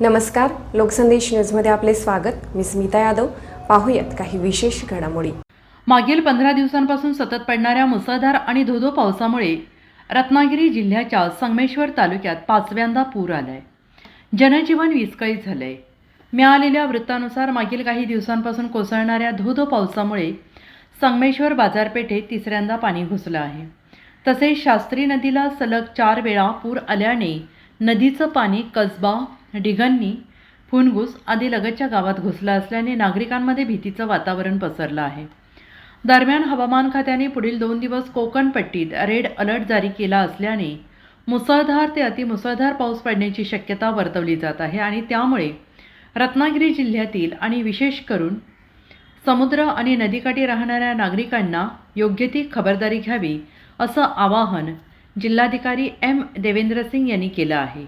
नमस्कार लोकसंदेश न्यूजमध्ये आपले स्वागत. मी स्मिता यादव. पाहूयात काही विशेष घडामोडी. मागील पंधरा दिवसांपासून सतत पडणाऱ्या मुसळधार आणि धोधो पावसामुळे रत्नागिरी जिल्ह्याच्या संगमेश्वर तालुक्यात पाचव्यांदा पूर आलाय. जनजीवन विस्कळीत झालंय. मिळालेल्या वृत्तानुसार मागील काही दिवसांपासून कोसळणाऱ्या धोधो पावसामुळे संगमेश्वर बाजारपेठेत तिसऱ्यांदा पाणी घुसलं आहे. तसेच शास्त्री नदीला सलग चार वेळा पूर आल्याने नदीचं पाणी कसबा डिगन्नी फुनगुस आदी लगतच्या गावात घुसला असल्याने नागरिकांमध्ये भीतीचं वातावरण पसरलं आहे. दरम्यान हवामान खात्याने पुढील दोन दिवस कोकणपट्टीत रेड अलर्ट जारी केला असल्याने मुसळधार ते अतिमुसळधार पाऊस पडण्याची शक्यता वर्तवली जात आहे आणि त्यामुळे रत्नागिरी जिल्ह्यातील आणि विशेष करून समुद्र आणि नदीकाठी राहणाऱ्या नागरिकांना योग्य ती खबरदारी घ्यावी असं आवाहन जिल्हाधिकारी एम देवेंद्र सिंग यांनी केलं आहे.